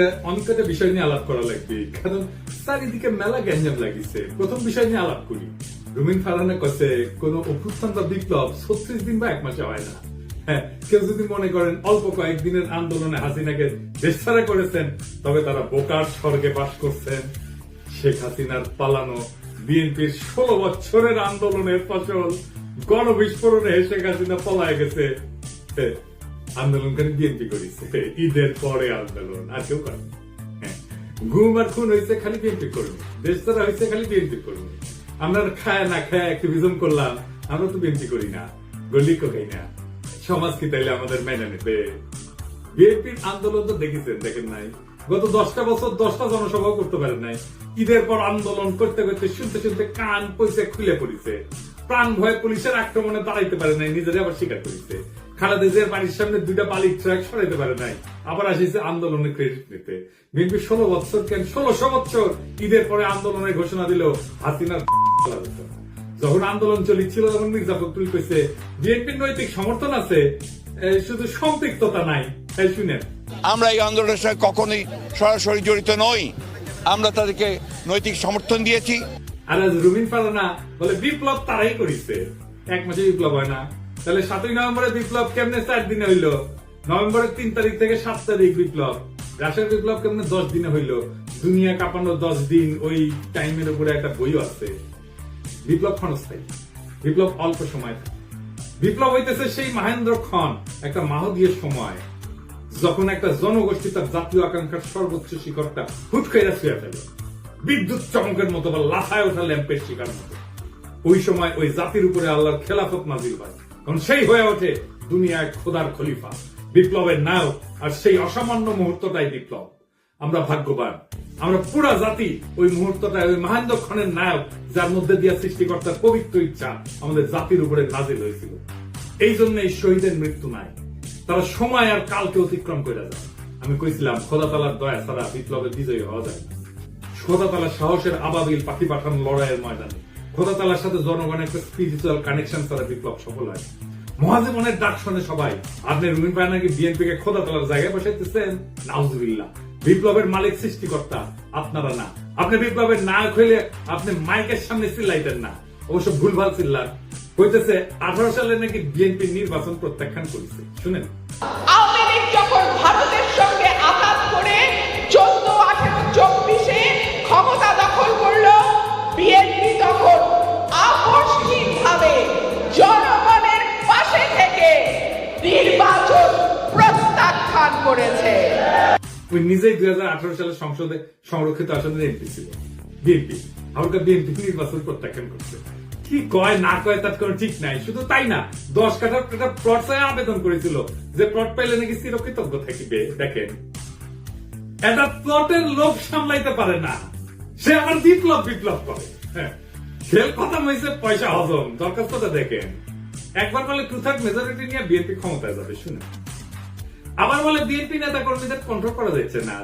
অনেক কটা বিষয় নিয়ে আলাপ করা লাগবে। কারণ চারিদিকে মেলা গ্যাঞ্জাম লাগিছে। প্রথম বিষয় নিয়ে আলাপ করি। রুমিন ফারহানা কাছে কোন অভ্যুত্থান বা বিপ্লব ছত্রিশ দিন বা এক মাসে হয় না। হ্যাঁ কেউ যদি মনে করেন অল্প কয়েকদিনের আন্দোলনে হাসিনাকে দেশ ছাড়া করেছেন তবে তারা বোকার স্বর্গে বাস করছেন। শেখ হাসিনার পালানো বিএনপির ষোলো বছরের আন্দোলনের ফসল। গণবিস্ফোরণে শেখ হাসিনা পলায় গেছে। হ্যাঁ, আন্দোলনকারী বিএনপি করেছে। ঈদের পরে আন্দোলন আর কেউ করে। হ্যাঁ, গুম আর খুন হয়েছে খালি বিএনপি কর্মী। দেশ ছাড়া হয়েছে খালি বিএনপি কর্মী। আমরা খায় না খায় অ্যাক্টিভিজম করলাম আমরা তো বিএনপি করি না গল্লি খাই না। সমাজ কি তাইলে আমাদের মেনে নেবে? বিএনপির আন্দোলন তো দেখেছেন দেখেন নাই। গত দশটা বছর দশটা জনসভাও করতে পারেন নাই। ঈদের পর আন্দোলন করতে করতে শুনতে শুনতে কান পয়সা খুলে পড়িছে। প্রাণ ভয়ে পুলিশের আক্রমণে দাঁড়াইতে পারে নাই নিজেরা আবার স্বীকার করেছে। খালেদের বাড়ির সামনে দুইটা বালির ট্রাক সরাইতে পারে নাই। আবার আসিছে আন্দোলনের ক্রেডিট নিতে। বিএনপি ষোলো বছর কেন ষোলোশো বছর ঈদের পরে আন্দোলনের ঘোষণা দিল হাসিনার যখন আন্দোলন চলিছিল তখন মির্জা ফখরুল কইছে বিএনপির নৈতিক সমর্থন আছে শুধু সম্পৃক্ততা নাই। এই শুনেন। আমরা এই আন্দোলনের সঙ্গে কখনোই সরাসরি জড়িত নই। আমরা তাদেরকে নৈতিক সমর্থন দিয়েছি। আর আজ রুমিন ফারানা বলে বিপ্লব তারাই করিছে। এক মাসে বিপ্লব হয় না। তাহলে সাতই নভেম্বরে বিপ্লব কেমনে চার দিনে হইল? নভেম্বরের তিন তারিখ থেকে সাত তারিখ বিপ্লব। রাশিয়ার বিপ্লব কেমনে দশ দিনে হইল? দুনিয়া কাঁপানো দশ দিন, ওই টাইমের উপরে একটা বইও আছে। বিপ্লব ক্ষণস্থায়ী। বিপ্লব অল্প সময়। বিপ্লব হইতেছে সেই মহেন্দ্র খন একটা মাহদীয় সময়, যখন একটা জনগোষ্ঠী তার জাতীয় আকাঙ্ক্ষার সর্বোচ্চ শিখরটা হুট করে শুয়ে ফেলে। বিদ্যুৎ চমকের মতো বা লাফায় ওঠা ল্যাম্পের শিকার মতো। ওই সময় ওই জাতির উপরে আল্লাহর খেলাফত নাজিল হয়। কারণ সেই হয়ে ওঠে দুনিয়ায় খোদার খলিফা, বিপ্লবের নায়ক, আর সেই অসামান্য মুহূর্তটাই বিপ্লব। আমরা ভাগ্যবান। আমরা পুরা জাতি ওই মুহূর্তটায় ওই মহেন্দ্র খনের নায়ক, যার মধ্যে দিয়া সৃষ্টিকর্তার পবিত্র ইচ্ছা আমাদের জাতির উপরে নাজিল হয়েছিল। এই জন্য এই শহীদের মৃত্যু নাই। তারা সময় আর কালকে অতিক্রম করে যায়। আমি কইছিলাম, খোদা তালার দয়া ছাড়া বিপ্লবে বিজয়ী হওয়া যায় খোদা সাহসের আবাবিল পাখি পাঠান লড়াইয়ের ময়দানে খোদা তালার সাথে জনগণের একটা স্পিরিচুয়াল কানেকশন ছাড়া বিপ্লব সফল হয়। মহাজীবনের ডাক শোনে সবাই, আপনি রুমিন পায় নাকি বিএনপি কে খোদা তালার জায়গায় বসাইতেছেন? নাউজুবিল্লাহ। বিপ্লবের মালিক সৃষ্টিকর্তা, আপনারা না। আপনি বিপ্লবের নায়ক হইলে আপনি মাইকের সামনে চিল্লাইতেন না। অবশ্য ভুলভাল চিল্লান। হইতেছে, আঠারো সালে নাকি বিএনপি নির্বাচন প্রত্যাখ্যান করেছে। শুনেন। ওই নিজেই দুই সালে সংসদে সংরক্ষিত এমপি ছিল। বিএনপি। আমাকে বিএনপি নির্বাচন প্রত্যাখ্যান করছে। কি কয়, না কয়, তার কোনো ঠিক নাই। শুধু তাই না, দশ কাঠার একটা প্লট চাই আবেদন করেছিল যে প্লট পাইলে নাকি চিরকৃতজ্ঞ থাকিবে। দেখেন, একটা প্লটের লোক সামলাইতে পারে না। সে আবার বিপ্লব বিপ্লব করে। হ্যাঁ খেল কথা হয়েছে পয়সা হজম। দরখাস্তটা দেখেন। একবার বলে টু থার্ড মেজরিটি নিয়ে বিএনপি ক্ষমতায় যাবে শুনে আবার বলে বিএনপি নেতা কর্মীদের কন্ট্রোল করা যাচ্ছে না।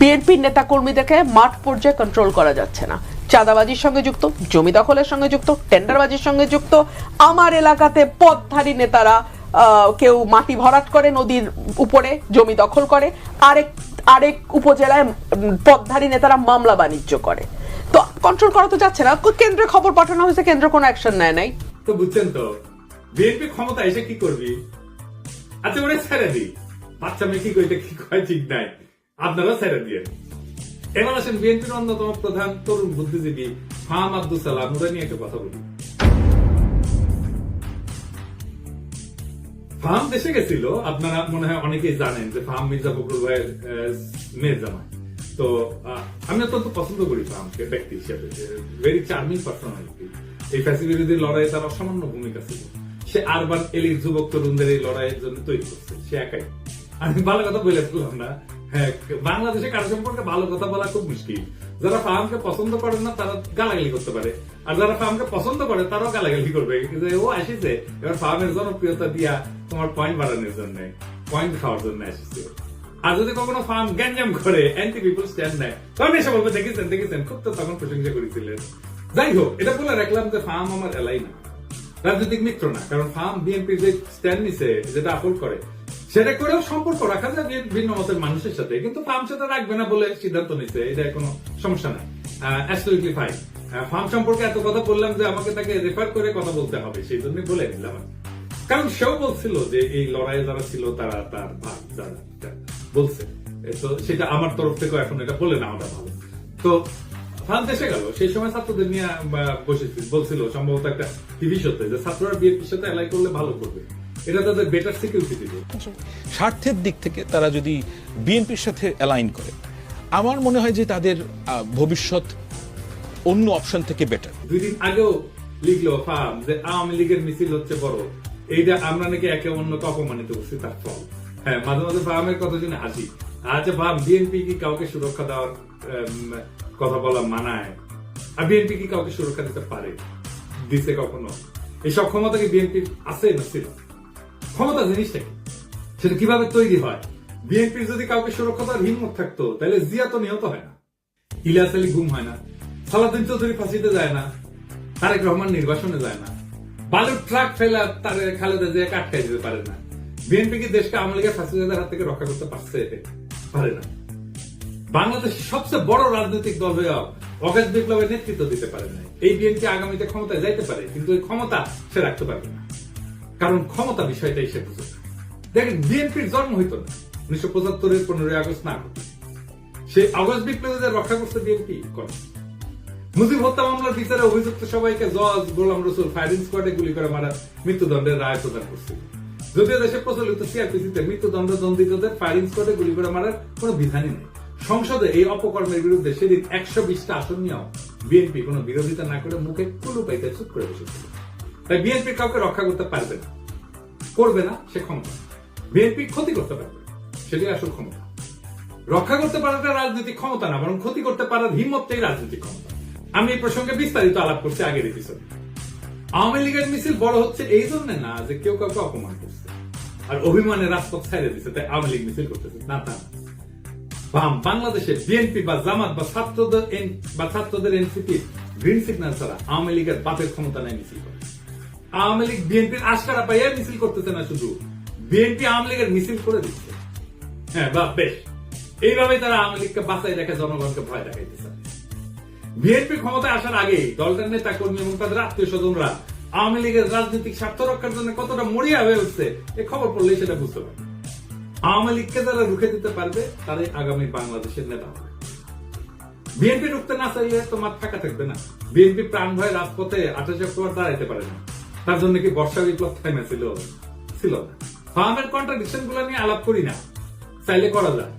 বিএনপির নেতা কর্মীদেরকে মাঠ পর্যায়ে কন্ট্রোল করা যাচ্ছে না। চাঁদাবাজির সঙ্গে যুক্ত জমি দখলের সঙ্গে যুক্ত টেন্ডারবাজির সঙ্গে যুক্ত আমার এলাকাতে পথধারী নেতারা কেউ মাটি ভরাট করে নদীর উপরে জমি দখল করে আরেক আরেক উপজেলায় পথধারী নেতারা মামলা বাণিজ্য করে। তো কন্ট্রোল করা তো যাচ্ছে না। কেন্দ্রে খবর পাঠানো হয়েছে কেন্দ্র কোনো অ্যাকশন নেয় নাই। তো বুঝছেন তো বিএনপি ক্ষমতা এসে কি করবি? আচ্ছা ওরে ছেড়ে দি। বাচ্চা মেয়ে কি কইতে, কি কয় ঠিক নাই। আপনারা ছেড়ে দিয়ে। এবার আসেন বিএনপির অন্যতম প্রধান তরুণ বুদ্ধিজীবী ফাহাম আব্দুল সালাম। ওরা নিয়ে একটা কথা বলি। ফাহাম দেশে গেছিল, আপনারা মনে হয় অনেকেই জানেন যে ফাহাম মির্জা ফখরুল ভাইয়ের মেয়ের জামাই। তো আমি অত্যন্ত পছন্দ করি ফাহামকে ব্যক্তি হিসেবে। ভেরি চার্মিং পার্সোনালিটি এই ফ্যাসি বিরোধী লড়াইয়ে তার অসামান্য ভূমিকা ছিল। সে আরবান এলির যুবক তরুণদের এই লড়াইয়ের জন্য তৈরি করছে, সে একাই। আমি ভালো কথা বলে ফেললাম না। হ্যাঁ বাংলাদেশে কারও সম্পর্কে ভালো কথা বলা খুব মুশকিল। যারা ফাহামকে পছন্দ করে না তারা গালাগালি করতে পারে। আর যারা ফাহামকে পছন্দ করে, তারাও গালাগালি করবে। যে ও আসিছে, এবার ফাহামের জনপ্রিয়তা দিয়া তোমার পয়েন্ট বাড়ানোর জন্য পয়েন্ট খাওয়ার জন্য আসিছে। আর যদি কখনো ফার্ম গ্যাঞ্জাম করে অ্যান্টি পিপল স্ট্যান্ড নেয় তখন এসে বলবে, দেখেছেন দেখেছেন। খুব তো তখন প্রশংসা করেছিলেন। যাই হোক, এটা বলে রাখলাম যে ফার্ম আমার এলাই না। রাজনৈতিক মিত্র না, কারণ ফার্ম বিএনপি যে স্ট্যান্ড নিছে, যেটা আপলোড করে, সেটা করেও সম্পর্ক রাখা যায় ভিন্ন- ভিন্ন মতের মানুষের সাথে, কিন্তু ফার্ম সাথে রাখবে না বলে সিদ্ধান্ত নিচ্ছে এটা কোনো সমস্যা নাই। ফাইন ফার্ম সম্পর্কে এত কথা বললাম যে আমাকে তাকে রেফার করে কথা বলতে হবে সেই জন্যই বলে নিলাম কারণ সেও বলছিল যে এই লড়াইয়ে যারা ছিল, তারা তার যারা বলছে। তো সেটা আমার তরফ থেকে এখন এটা বলে না আমরা ভালো। তো ফ্রান্স এসে গেল। সেই সময় ছাত্রদের নিয়ে বসেছিল বলছিল সম্ভবত একটা টিভি শোতে যে ছাত্ররা বিএনপির সাথে অ্যালাই করলে ভালো করবে। এটা তাদের বেটার সিকিউরিটি দিবে। স্বার্থের দিক থেকে তারা যদি বিএনপির সাথে অ্যালাইন করে আমার মনে হয় যে তাদের ভবিষ্যৎ অন্য অপশন থেকে বেটার দুই দিন আগেও লিখলো ফার্ম যে আওয়ামী লীগের মিছিল হচ্ছে বড়। এইটা আমরা নাকি একে অন্যকে অপমানিত করছি তার ফল। হ্যাঁ মাঝে মাঝে ফার্মের কথা শুনে হাসি। আচ্ছা ফার্ম বিএনপি কি কাউকে সুরক্ষা দেওয়ার কথা বলা মানায়। আর বিএনপি কি কাউকে সুরক্ষা দিতে পারে? দিছে কখনো? এই সব ক্ষমতা কি বিএনপি আছে না ছিল? ক্ষমতা জিনিসটা কি? সেটা কীভাবে তৈরি হয়? বিএনপির যদি কাউকে সুরক্ষা দেওয়ার হিম্মত থাকতো, তাহলে জিয়া তো নিহত হয় না। ইলিয়াস আলী গুম হয় না। সালাদিন চৌধুরী ফাঁসিতে যায় না। তারেক রহমান নির্বাসনে যায় না। বালুর ট্রাক ফেলা তার খালেদা জিয়া আটকাই দিতে পারে না। বিএনপি কি দেশকে আওয়ামী লীগের ফাঁসিদাদের হাত থেকে রক্ষা করতে পারছে পারে না। বাংলাদেশ সবচেয়ে বড় রাজনৈতিক দল হয়ে অগাস্ট বিপ্লবের নেতৃত্ব দিতে পারে না এই বিএনপি আগামীতে ক্ষমতায় যাইতে পারে, কিন্তু এই ক্ষমতা সে রাখতে পারবে না। কারণ ক্ষমতা বিষয়টাই সে বুঝে না। দেখেন, বিএনপির জন্ম হইতো না, উনিশশো পঁচাত্তরের পনেরোই আগস্ট না ঘটে। সেই আগস্ট বিপ্লবীদের রক্ষা করতে বিএনপি, করে। মুজিব হত্যা মামলার বিচারে অভিযুক্ত সবাইকে জজ, গোলাম রসুল ফায়ারিং স্কোয়াডে গুলি করে মারা মৃত্যুদণ্ডের রায় প্রদান করছিল যদিও দেশে প্রচলিত সিআরপিসিতে মৃত্যুদণ্ড দণ্ডিতদের ফায়ারিং স্কোয়াডে গুলি করে মারার কোনো বিধানই নেই। সংসদে এই অপকর্মের বিরুদ্ধে সেদিন একশো বিশটা আসন নিয়েও বিএনপি কোনো বিরোধিতা না করে মুখে কুলু পাইতে চুপ করে বসেছিল। তাই বিএনপি কাউকে রক্ষা করতে পারবে না, করবে না সে ক্ষমতা। বিএনপি ক্ষতি করতে পারবে না। সেটাই আসল ক্ষমতা। রক্ষা করতে পারাটা রাজনৈতিক ক্ষমতা না, বরং ক্ষতি করতে পারার হিম্মতটাই রাজনৈতিক ক্ষমতা। আমি এই প্রসঙ্গে বিস্তারিত আলাপ করছি আগের এপিসোডে আওয়ামী লীগের মিছিল বড় হচ্ছে এই জন্য না যে কেউ কাউকে অপমান করছে। আর অভিমানে রাজপথ ছাইড়ে দিচ্ছে তাই আওয়ামী লীগ মিছিল করতেছে। না তা না। বাম বাংলাদেশে বিএনপি বা জামাত বা ছাত্রদের বা ছাত্রদের এনসিপি গ্রিন সিগন্যাল ছাড়া আওয়ামী লীগের বাপের ক্ষমতা নেই মিছিল করে আওয়ামী লীগ বিএনপির আশকারা পাইয়া মিছিল করতেছে না শুধু বিএনপি আওয়ামী লীগের মিছিল করে দিচ্ছে। হ্যাঁ বাহ, বেশ। এইভাবে তারা আওয়ামী লীগকে বাঁচাই রেখে জনগণকে ভয় দেখাইতেছে। বিএনপি ক্ষমতায় আসার আগে দলটার নেতা কর্মী এবং তাদের আত্মীয় স্বজনরা আওয়ামী লীগের রাজনৈতিক স্বার্থ রক্ষার জন্য কতটা মরিয়া হয়ে উঠছে, এ খবর পড়লেই সেটা বুঝতে পারবে আওয়ামী লীগকে যারা রুখে দিতে পারবে, তারাই আগামী বাংলাদেশের নেতা হবে। বিএনপি ঢুকতে না চাইলে তো মাঠ ফাঁকা থাকবে না। বিএনপি প্রাণ ভয়ে রাজপথে আঠাশে অক্টোবর দাঁড়াইতে পারে না। তার জন্য কি বর্ষা বিপ্লব থাইমা ছিল? ছিল না। ফার্মের কন্ট্রাডিকশনগুলো নিয়ে আলাপ করি না। চাইলে করা যায়।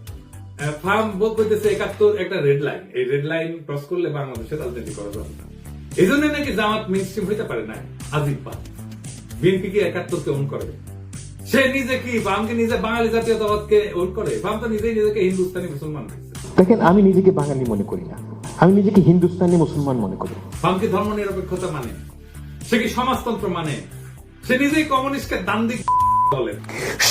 ফার্ম বলতেছে একাত্তর একটা রেড লাইন। এই রেড লাইন ক্রস করলে বাংলাদেশের রাজনীতি করা যাবে না। এই জন্য নাকি জামাত মেন স্ট্রিম হইতে পারে না আজিব পাত বিএনপি কি একাত্তরকে ওন করে? সে নিজে কি বামকে নিজে বাঙালি জাতীয়তাবাদকে ওন করে? বাম তো নিজেই নিজেকে হিন্দুস্তানি মুসলমান দেখেন আমি নিজেকে বাঙালি মনে করি না। আমি নিজেকে হিন্দুস্তানি মুসলমান মনে করি। বাম কি ধর্ম নিরপেক্ষতা মানে? সে কি সমাজতন্ত্র মানে? সে নিজেই কমিউনিস্টকে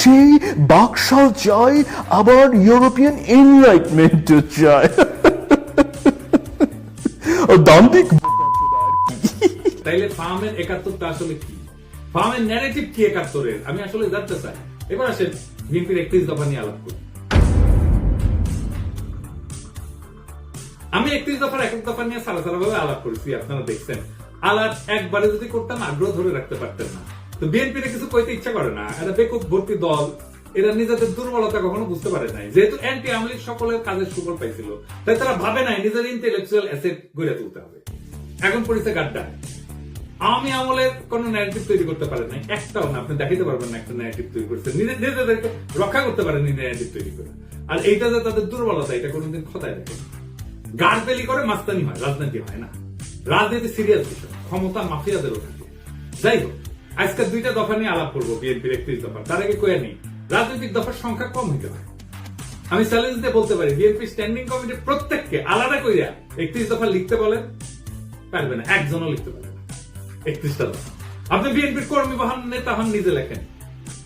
সেই বাকশাল চাই আবার ইউরোপিয়ান এনলাইটমেন্ট চায় দান্তিক তাইলে ফার্মের একাত্তরটা আসলে কি? ফার্মের ন্যারেটিভ কি একাত্তরের আমি আসলে জানতে চাই। এবার আসেন বিএনপির একত্রিশ দফা নিয়ে আলাপ করি। আমি একত্রিশ দফার দফা নিয়ে সারা সারা ভাবে আলাপ করেছি, আপনারা দেখছেন। আলাপ একবারে যদি করতাম, আগ্রহ ধরে রাখতে পারতেন না। তো বিএনপির কিছু কইতে ইচ্ছা করে না। এটা বেকুব ভর্তি দল। এরা নিজেদের দুর্বলতা কখনো বুঝতে পারে নাই। যেহেতু অ্যান্টি আমলিক সকলের কাজের সুফল পাইছিল, তাই তারা ভাবে নাই, নিজের ইন্টেলেকচুয়াল অ্যাসেট গড়ে তুলতে হবে। এখন পড়েছে গাড্ডা। আমি আমলের কোন ন্যারেটিভ তৈরি করতে পারেন নাই, একটাও না, আপনি দেখাতে পারবেন না একটা ন্যারেটিভ তৈরি করছে নিজেদেরকে রক্ষা করতে পারেননি ন্যারেটিভ তৈরি করে। আর এইটা যে তাদের দুর্বলতা, এটা কোনোদিন খতায় দেখে গারপেলি করে মাস্তানি হয়, রাজনীতি হয় না। রাজনীতি সিরিয়াস বিষয়, ক্ষমতা মাফিয়াদেরও থাকে যাই হোক, আজকে দুইটা দফা নিয়ে আলাপ করব, বিএনপির একত্রিশ দফা তার আগে কয়ে নেই, রাজনৈতিক দফার সংখ্যা কম হইতে পারে। আমি চ্যালেঞ্জ দিয়ে বলতে পারি, বিএনপি স্ট্যান্ডিং কমিটির প্রত্যেককে আলাদা কইরা একত্রিশ দফা লিখতে বলেন, পারবে না, একজনও লিখতে পারবে না। একত্রিশটা দফা আপনি বিএনপির কর্মী নেতা হন, নিজে লেখেন।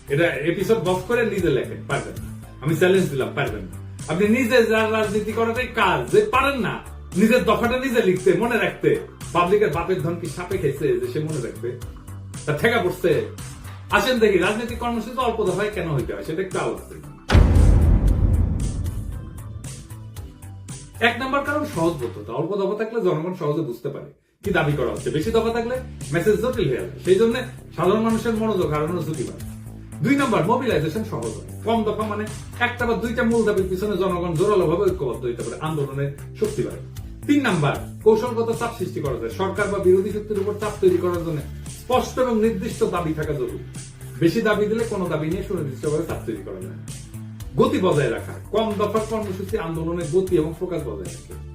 এটা এপিসোড বফ করে নিজে লেখেন, পারবেন না। আমি চ্যালেঞ্জ দিলাম, পারবেন না। আপনি নিজে যার রাজনীতি করাটাই কাজ, যে পারেন না, নিজের দফাটা নিজে লিখতে, মনে রাখতে। পাবলিকের বাপের ধন কি সাপে খেয়েছে যে সে মনে রাখবে? তা ঠেকা পড়ছে। আসেন দেখি, রাজনৈতিক কর্মসূচি অল্প দফায় কেন হইতে হয়? সেটা একটু আলোচনা এক নম্বর কারণ সহজবোধতা অল্প দফা থাকলে জনগণ সহজে বুঝতে পারে। কি দাবি করা হচ্ছে? বেশি দফা থাকলে মেসেজ জটিল হয়ে যাবে। সেই জন্য সাধারণ মানুষের মনোযোগ হারানোর ঝুঁকি বাড়ে। দুই নম্বর মোবিলাইজেশন সহজ হয়। কম দফা মানে একটা বা দুইটা মূল দাবির পিছনে জনগণ জোরালো ভাবে ঐক্যবদ্ধ হইতে পারে আন্দোলনের শক্তি বাড়ে। তিন নাম্বার, কৌশলগত চাপ সৃষ্টি করা যায়। সরকার বা বিরোধী শক্তির উপর চাপ তৈরি করার জন্য স্পষ্ট এবং নির্দিষ্ট দাবি থাকা জরুরি। বেশি দাবি দিলে কোনো দাবি নিয়ে সুনির্দিষ্টভাবে চাপ তৈরি করা যায়। গতি বজায় রাখা। কম দফার কর্মসূচি আন্দোলনের গতি এবং ফোকাস বজায় রাখে।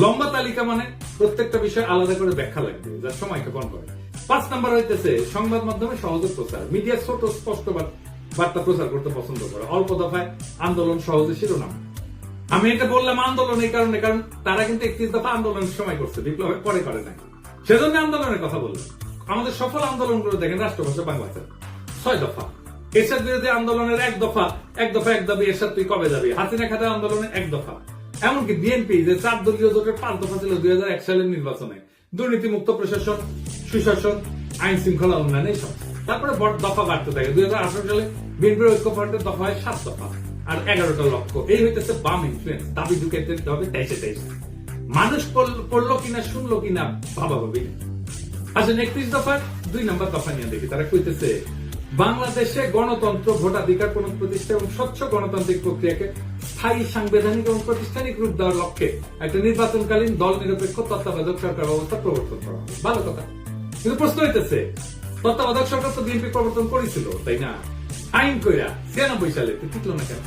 লম্বা তালিকা মানে প্রত্যেকটা বিষয় আলাদা করে ব্যাখ্যা লাগবে, যার সময় কম করে পাঁচ নাম্বার হইতেছে সংবাদ মাধ্যমে সহজে প্রচার। মিডিয়া ছোট, স্পষ্ট বার্তা প্রচার করতে পছন্দ করে। অল্প দফায় আন্দোলন সহজে শিরোনাম। আমি এটা বললাম আন্দোলন এই কারণে, কারণ তারা কিন্তু একত্রিশ দফা আন্দোলনের সময় করছে, বিপ্লবের পরে করে নাই। সেজন্য আন্দোলনের কথা বললাম। আমাদের সফল আন্দোলন আন্দোলনগুলো দেখেন, রাষ্ট্রভাষা বাংলাতে। ছয় দফা। এরশাদ বিরোধী আন্দোলনের এক দফা এক দফা এক দাবি, এরশাদ তুই কবে যাবি? হাসিনা খাতা আন্দোলনের এক দফা। এমনকি বিএনপি যে চার দলীয় জোটের পাঁচ দফা ছিল দুই হাজার এক সালের নির্বাচনে। দুর্নীতি মুক্ত প্রশাসন, সুশাসন, আইন শৃঙ্খলা উন্নয়ন এইসব। তারপরে দফা বাড়তে থাকে। দুই হাজার আঠারো সালে বিএনপির ঐক্য ফ্রন্টের দফা হয় সাত দফা আর এগারোটা লক্ষ্য এই হইতেছে বাম ইনফ্লুয়েন্স দাবি ঢুকাইতে হবে তেইশে তেইশে মানুষ পড়ল কিনা, শুনলো কিনা, ভাবা ভাবি আসেন একত্রিশ দফা দুই নম্বর দফা নিয়ে দেখি। তারা কইতেছে, বাংলাদেশে গণতন্ত্র ভোটাধিকার কোন প্রতিষ্ঠা এবং স্বচ্ছ গণতান্ত্রিক প্রক্রিয়াকে স্থায়ী সাংবিধানিক এবং প্রতিষ্ঠানিক রূপ দেওয়ার লক্ষ্যে একটা নির্বাচনকালীন দল নিরপেক্ষ তত্ত্বাবধায়ক সরকার ব্যবস্থা প্রবর্তন করা ভালো কথা। কিন্তু প্রশ্ন হইতেছে, তত্ত্বাবধায়ক সরকার তো বিএনপি প্রবর্তন করেছিল, তাই না? আইন কইরা ছিয়ানব্বই সালে টিকলো না কেন?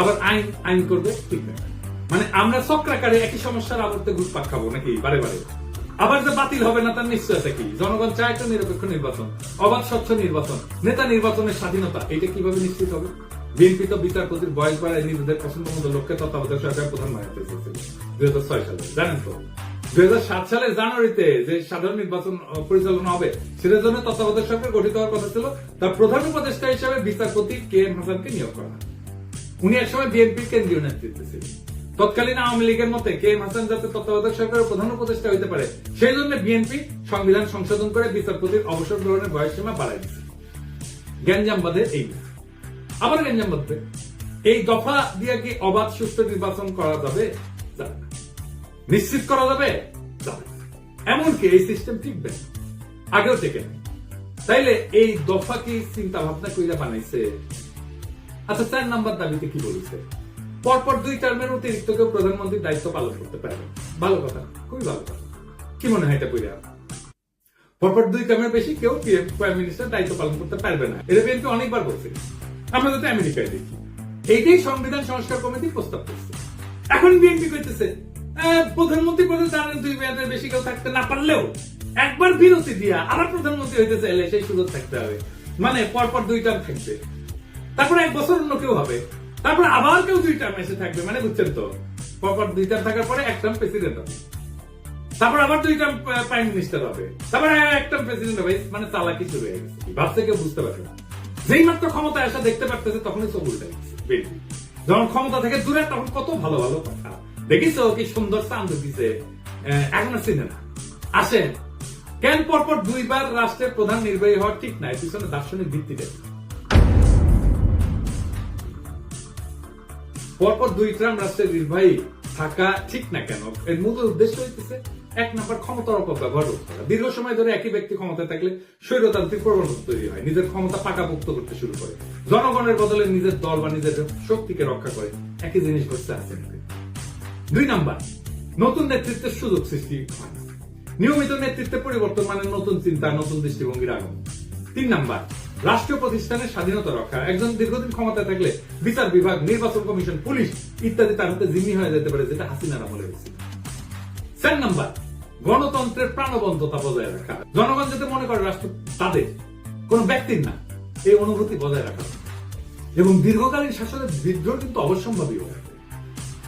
আবার আইন আইন করবে ঠিক না। মানে আমরা চক্রাকারে একই সমস্যার আবর্তে ঘুরপাক খাব নাকি বারে বারে? আবার যে বাতিল হবে না, তার নিশ্চয়তা কি? জনগণ চায় একটা নিরপেক্ষ নির্বাচন, অবাধ স্বচ্ছ নির্বাচন, নেতা নির্বাচনের স্বাধীনতা এটা কীভাবে নিশ্চিত হবে? বিএনপি বিচারপতির বয়স বাড়ায় নিজেদের পছন্দ মতো লোককে তত্ত্বাবধায়ক সরকার প্রধান বানাতে চেয়েছিল দুই হাজার ছয় সালে, জানেন তো? দুই হাজার সাত সালের জানুয়ারিতে যে সাধারণ নির্বাচন পরিচালনা হবে, সেটার জন্য তত্ত্বাবধায়ক সরকার গঠিত হওয়ার কথা ছিল। তার প্রধান উপদেষ্টা হিসাবে বিচারপতি কে এম হাসানকে নিয়োগ করা উনি একসময় বিএনপির কেন্দ্রীয় নেতৃত্বে ছিলেন। তৎকালীন আওয়ামী লীগের মতে কে এম হাসান যাতে তত্ত্বাবধায়ক সরকারের প্রধান উপদেষ্টা হইতে পারে, সেই জন্য বিএনপি সংবিধান সংশোধন করে বিচারপতির অবসর গ্রহণের বয়সসীমা বাড়াই দিচ্ছে গ্যাঞ্জাম বাঁধে এই। আবার গ্যাঞ্জাম বাঁধবে এই দফা দিয়ে কি অবাধ সুস্থ নির্বাচন করা যাবে। নিশ্চিত করা যাবে? এমনকি এই সিস্টেম টিকবে। আগেও নেই তাইলে এই দফা কি চিন্তা ভাবনা কইরা বানাইছে? আচ্ছা চার নাম্বার দাবিতে কি বলেছে? পরপর দুই টার্মের অতিরিক্ত কেউ প্রধানমন্ত্রীর দায়িত্ব পালন করতে পারবে। ভালো কথা, খুবই ভালো কথা। কি মনে হয় এটা কইরা? পরপর দুই টার্মের বেশি কেউ প্রাইম মিনিস্টার দায়িত্ব পালন করতে পারবে না। এটা বিএনপি অনেকবার বলছে। আমরা যাতে আমেরিকায় দেখি। এইটাই সংবিধান সংস্কার কমিটি প্রস্তাব করছে। এখন বিএনপি কইতেছে আহ, প্রধানমন্ত্রী পদে জানেন দুই মেয়াদের বেশি কেউ থাকতে না পারলেও একবার বিরতি দিয়া আবার প্রধানমন্ত্রী হইতে চাইলে সেই সুযোগ থাকতে হবে। মানে পরপর দুই টার্ম থাকবে। তারপরে এক বছর অন্য কেউ হবে। তারপরে আবার কেউ দুই টার্ম এসে থাকবে মানে বুঝছেন তো? পরপর দুই টার্ম থাকার পরে এক টার্ম প্রেসিডেন্ট হবে। তারপর আবার দুই টার্ম প্রাইম মিনিস্টার হবে। তারপরে এক টার্ম প্রেসিডেন্ট হবে মানে চালাকি শুরু হয়ে গেছে। ভাবছে কেউ বুঝতে পারবে না। যেই মাত্র ক্ষমতায় আসা দেখতে পারতেছে, তখনই চোখ উল্টে যখন ক্ষমতা থেকে দূরে, তখন কত ভালো ভালো কথা। দেখিছো কি সুন্দর চান্দ দিছে এখন চিনে না। আসেন। কেন পরপর দুইবার রাষ্ট্রের প্রধান নির্বাহী হওয়া ঠিক নাই, পিছনে দার্শনিক ভিত্তি ভিত্তিতে। পরপর দুই ট্রাম রাষ্ট্রের নির্বাহী থাকা ঠিক না কেন? এর মূল উদ্দেশ্য হইতেছে এক নম্বর ক্ষমতার অপব্যবহার রোধ করা দীর্ঘ সময় ধরে একই ব্যক্তি ক্ষমতায় থাকলে স্বৈরতান্ত্রিক প্রবণতা তৈরি হয়, নিজের ক্ষমতা পাকাপোক্ত করতে শুরু করে। জনগণের বদলে নিজের দল বা নিজের শক্তিকে রক্ষা করে, একই জিনিস ঘটতে আছে দুই নাম্বার, নতুন নেতৃত্বের সুযোগ সৃষ্টি নিয়মিত নেতৃত্বে পরিবর্তন মানে নতুন চিন্তা, নতুন দৃষ্টিভঙ্গির আগমন। তিন নাম্বার, রাষ্ট্রীয় প্রতিষ্ঠানের স্বাধীনতা রক্ষা। একজন দীর্ঘদিন ক্ষমতায় থাকলে বিচার বিভাগ, নির্বাচন কমিশন, পুলিশ ইত্যাদি তার হাতে জিম্মি হয়ে যেতে পারে, যেটা হাসিনার আমলে হয়েছে চার নাম্বার। গণতন্ত্রের প্রাণবন্ততা বজায় রাখা। জনগণ যাতে মনে করে রাষ্ট্র, তাদের। কোন ব্যক্তির না। এই অনুভূতি বজায় রাখা। এবং দীর্ঘকালীন শাসনের বিদ্রোহ কিন্তু অবশ্যম্ভাবী হয়ে।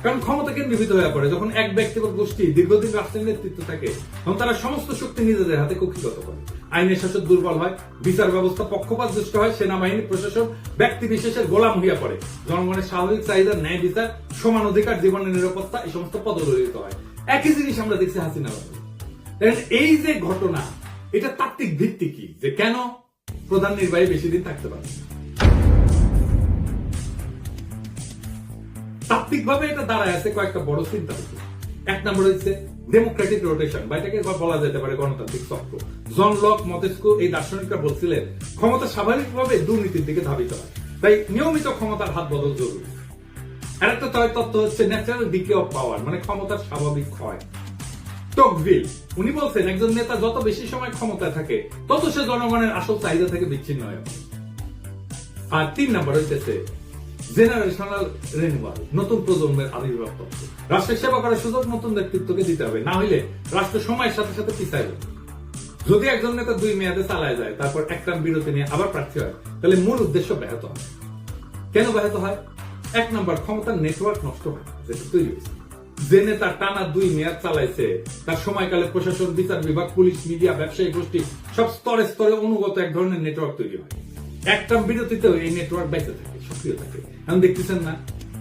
কারণ ক্ষমতা কেন্দ্রীভূত হয়ে পড়ে? যখন এক ব্যক্তি বা গোষ্ঠী দীর্ঘদিন রাষ্ট্রের নেতৃত্ব থাকে, তখন তারা সমস্ত শক্তি নিজেদের হাতে কক্ষিগত করে। আইনের শাসন দুর্বল হয়, বিচার ব্যবস্থা পক্ষপাত দুষ্ট হয়, সেনাবাহিনী, প্রশাসন, ব্যক্তি বিশেষের গোলাম হইয়া পড়ে। জনগণের স্বাভাবিক চাহিদা, ন্যায় বিচার, সমান অধিকার, জীবনের নিরাপত্তা, এই সমস্ত পদদলিত হয়। একই জিনিস আমরা দেখছি হাসিনা। দেখেন, এই যে ঘটনা এটা তাত্ত্বিক ভিত্তি কি? যে কেন প্রধান নির্বাহী বেশি দিন থাকতে পারবে না। তাত্ত্বিকভাবে এটা দাঁড়ায় আছে কয়েকটা বড় চিন্তা এক নম্বর হচ্ছে ডেমোক্রেটিক রোটেশন বা এটাকে বলা যেতে পারে গণতান্ত্রিক চক্র। জন লক মতেস্কো এই দার্শনিকরা বলছিলেন ক্ষমতা স্বাভাবিকভাবে দুর্নীতির দিকে ধাবিত হয়। তাই নিয়মিত ক্ষমতার হাত বদল জরুরি। আরেকটা তয় তত্ত্ব হচ্ছে ন্যাচারাল অফ পাওয়ার মানে ক্ষমতার স্বাভাবিক ক্ষয়। টকভিল উনি বলছেন, একজন নেতা যত বেশি সময় ক্ষমতায় থাকে, তত সে জনগণের আসল চাহিদা থেকে বিচ্ছিন্ন হয়ে। আর তিন জেনারেশনাল রেনুয়াল নতুন প্রজন্মের আবির্ভাব তত্ত্ব। রাষ্ট্রের সেবা করার সুযোগ নতুন নেতৃত্বকে দিতে হবে, না হইলে রাষ্ট্র সময়ের সাথে সাথে পিছায় যদি একজন নেতা দুই মেয়াদে চালায় যায়, তারপর একটা বিরতি নিয়ে আবার প্রার্থী হয়, তাহলে মূল উদ্দেশ্য ব্যাহত হয়। কেন ব্যাহত হয়? এক নম্বর ক্ষমতার নেটওয়ার্ক নষ্ট হয়, যেটা তৈরি হয়েছে। যে নেতা টানা দুই মেয়াদ চালাইছে, তার সময়কালে প্রশাসন, বিচার বিভাগ, পুলিশ, মিডিয়া, ব্যবসায়ী গোষ্ঠী, সব স্তরে স্তরে অনুগত এক ধরনের নেটওয়ার্ক তৈরি হয়। একটা বিরতিতেও এই নেটওয়ার্ক বেঁচে থাকে, সক্রিয় থাকে। এখন দেখতেছেন না,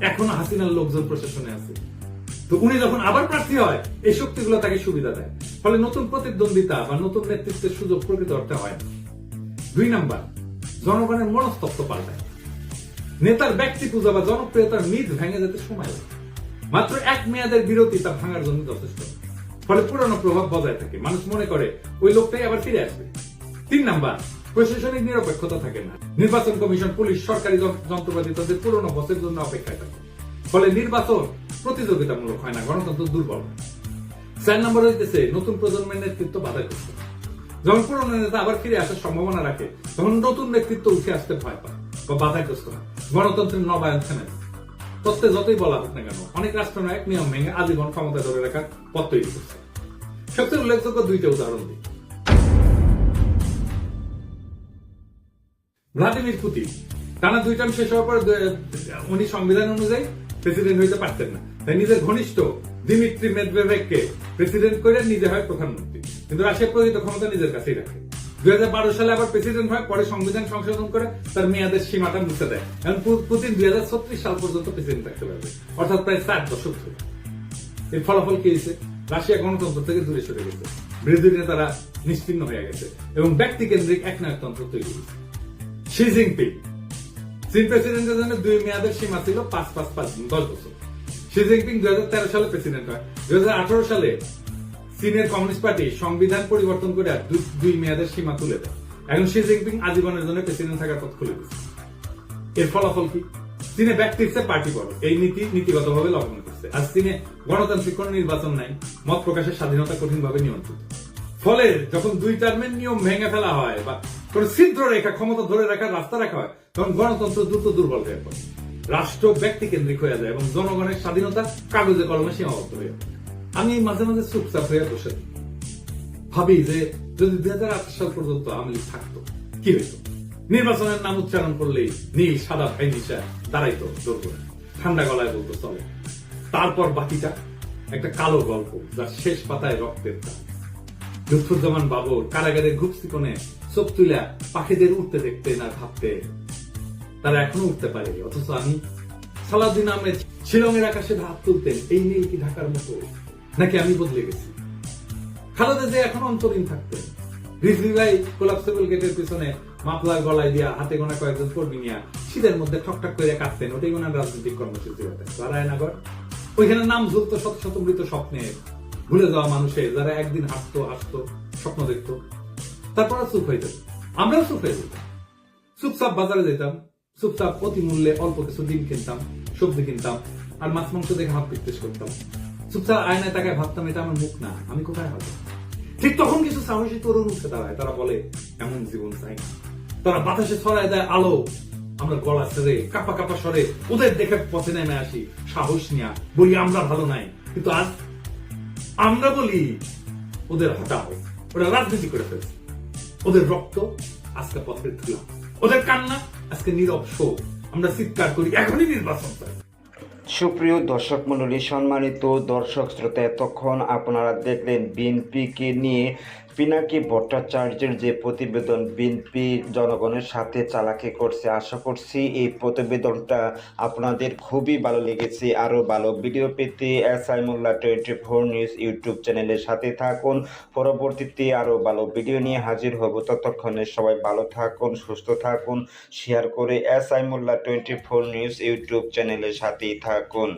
এখনও হাসিনার লোকজন প্রশাসনে আছে। তো উনি যখন আবার প্রার্থী হয়, এই শক্তিগুলো তাকে সুবিধা দেয়। ফলে নতুন প্রতিদ্বন্দ্বিতা বা নতুন নেতৃত্বের সুযোগ প্রকৃত অর্থে হয় না। দুই নাম্বার, জনগণের মনস্তত্ব পাল্টায়। নেতার ব্যক্তি পূজা বা জনপ্রিয়তার মিথ ভেঙে যেতে সময় মাত্র এক মেয়াদের বিরতি তা ভাঙার জন্য যথেষ্ট। ফলে পুরনো প্রভাব বজায় থাকে। মানুষ মনে করে, ওই লোকটাই আবার ফিরে আসবে। তিন নাম্বার, প্রশাসনিক নিরপেক্ষতা থাকে না। নির্বাচন কমিশন, পুলিশ, সরকারি যন্ত্রপাতি তাদের পুরনো বসের জন্য অপেক্ষায় থাকে। ফলে নির্বাচন প্রতিযোগিতামূলক হয় না, গণতন্ত্র দুর্বল চার নম্বর হইতেছে, নতুন প্রজন্মের নেতৃত্ব বাধাগ্রস্ত যখন পুরনো নেতা আবার ফিরে আসার সম্ভাবনা রাখে, তখন নতুন নেতৃত্ব উঠে আসতে ভয় পায় বা বাধাগ্রস্ত হয়। গণতন্ত্রের নবায়ন যায়। তত্ত্বে যতই বলা হোক না কেন, অনেক রাষ্ট্রনায়ক নিয়ম ভেঙে আজীবন ক্ষমতা ধরে রাখার পথ তৈরি করছে। সবচেয়ে উল্লেখযোগ্য দুইটা উদাহরণ দিই। Vladimir Putin. টানা দুই টার্ম শেষ হওয়ার পর উনি সংবিধান অনুযায়ী প্রেসিডেন্ট হইতে পারতেন না। তাই নিজের ঘনিষ্ঠ দিমিত্রি মেদভেভকে প্রেসিডেন্ট করে নিজে হয় প্রধানমন্ত্রী। কিন্তু রাশিয়া প্রকৃত ক্ষমতা নিজের কাছেই রাখে। দুই সালে আবার প্রেসিডেন্ট হয়, পরে সংবিধান সংশোধন করে, তার মেয়াদের সীমাটা মুছে দেয়। এখন পুতিন দুই সাল পর্যন্ত প্রেসিডেন্ট থাকতে পারবে। অর্থাৎ প্রায় চার দশক ধরে। এর ফলাফল কি হয়েছে? রাশিয়া গণতন্ত্র থেকে দূরে সরে গেছে। বিরোধী নেতারা নিশ্চিন্ন হয়ে গেছে। এবং ব্যক্তি কেন্দ্রিক একনায়কতন্ত্র তৈরি হয়েছে। শি জিনপিং চীন প্রেসিডেন্টের জন্য দুই মেয়াদের সীমা ছিল পাঁচ পাঁচ পাঁচ দশ বছর। শি জিনপিং দুই হাজার তেরো সালে প্রেসিডেন্ট হয়। দুই হাজার আঠারো সালে চীনের কমিউনিস্ট পার্টি সংবিধান পরিবর্তন করে দুই- মেয়াদের সীমা তুলে দেয়। এখন শি জিনপিং আজীবনের জন্য প্রেসিডেন্ট থাকার পথ খুলে দিচ্ছে এর ফলাফল কি? চীনে ব্যক্তি হচ্ছে পার্টি বড়। এই নীতি নীতিগতভাবে লঙ্ঘন করছে। আর চীনে গণতান্ত্রিক কোন নির্বাচন নাই, মত প্রকাশের স্বাধীনতা কঠিনভাবে নিয়ন্ত্রিত। ফলে যখন দুই টার্মের নিয়ম ভেঙে ফেলা হয় বা কোন ছিদ্র রেখা, ক্ষমতা ধরে রাখার রাস্তা রাখা হয়, তখন গণতন্ত্র দ্রুত দুর্বল হয়ে পড়ে। রাষ্ট্র ব্যক্তি কেন্দ্রিক হয়ে যায় এবং জনগণের স্বাধীনতা কাগজে কলমে সীমাবদ্ধ হয়ে আমি মাঝে মাঝে চুপচাপ হয়ে বসে ভাবি যে যদি দুই হাজার আঠাশ সাল পর্যন্ত লীগ থাকতো, কি হইতো? নির্বাচনের নাম উচ্চারণ করলেই নীল, সাদা ভাই নিশা দাঁড়াইতো, জোর করে। ঠান্ডা গলায় বলতো, চলে। তারপর বাকিটা, একটা কালো গল্প যার শেষ পাতায় রক্তের দাগ। লুৎফুজ্জামান বাবুর কারাগারে ঘুপসি কোণে চোখ তুলা পাখিদের উঠতে দেখতে না ভাবতে তারা এখনও উঠতে পারে অথচ আমি সালাউদ্দিন আহমেদ শিলংয়ের আকাশে হাত তুলতেন এই নীল কি ঢাকার মতো নাকি আমি বদলে গেছি? খালেদা যে এখন অন্তরীণ থাকতেন ভাই কোলাপসেবল গেটের পিছনে গলায় দিয়া হাতে গোনা কয়েকজন কর্মী নিয়া শীতের মধ্যে করে ওটাই রাজনৈতিক কর্মসূচি হতেন ওইখানে নাম ঝুলতো শত শত মৃত স্বপ্নে। ভুলে যাওয়া মানুষের যারা একদিন হাসতো হাসতো, স্বপ্ন দেখতো। তারপর চুপ হয়ে যেত আমরাও চুপ হয়ে যেতাম। চুপচাপ বাজারে যেতাম। চুপচাপ অতি মূল্যে অল্প কিছু ডিম কিনতাম, সবজি কিনতাম, আর মাছ মাংস দেখে হাত পিকতেস করতাম। চুপচাপ আয়নায় তাকায় ভাবতাম, এটা আমার মুখ না, আমি কোথায় হব ঠিক তখন কিছু সাহসী তরুণ উঠে দাঁড়ায়, তারা বলে, এমন জীবন চাই না। তারা বাতাসে ছড়ায় দেয় আলো, আমরা গলা ছেড়ে, কাপা কাপা সরে ওদের দেখে পথে নেমে আসি, সাহস নিয়া, বলি, আমরা ভালো নাই। কিন্তু আজ আমরা বলি, ওদের হটাও ওরা রাজনীতি করে ফেলছে। ওদের রক্ত আজকে পথের ধুলা ওদের কান্না আজকে নীরব শোক। আমরা চিৎকার করি, এখনই নির্বাচন চাই। সুপ্রিয় দর্শক মণ্ডলী সম্মানিত দর্শক শ্রোতা এতক্ষণ আপনারা দেখলেন বিএনপিকে নিয়ে পিনাকি ভট্টাচার্যের যে প্রতিবেদন বিএনপি জনগণের সাথে চালাকি করছে, আশা করছি এই প্রতিবেদনটা আপনাদের খুবই ভালো লেগেছে। আরও ভালো ভিডিও পেতে S I Mollah twenty four news YouTube চ্যানেলের সাথে থাকুন। পরবর্তীতে আরও ভালো ভিডিও নিয়ে হাজির হব। ততক্ষণে সবাই ভালো থাকুন, সুস্থ থাকুন, শেয়ার করে S I Mollah twenty four news YouTube চ্যানেলের সাথেই থাকুন।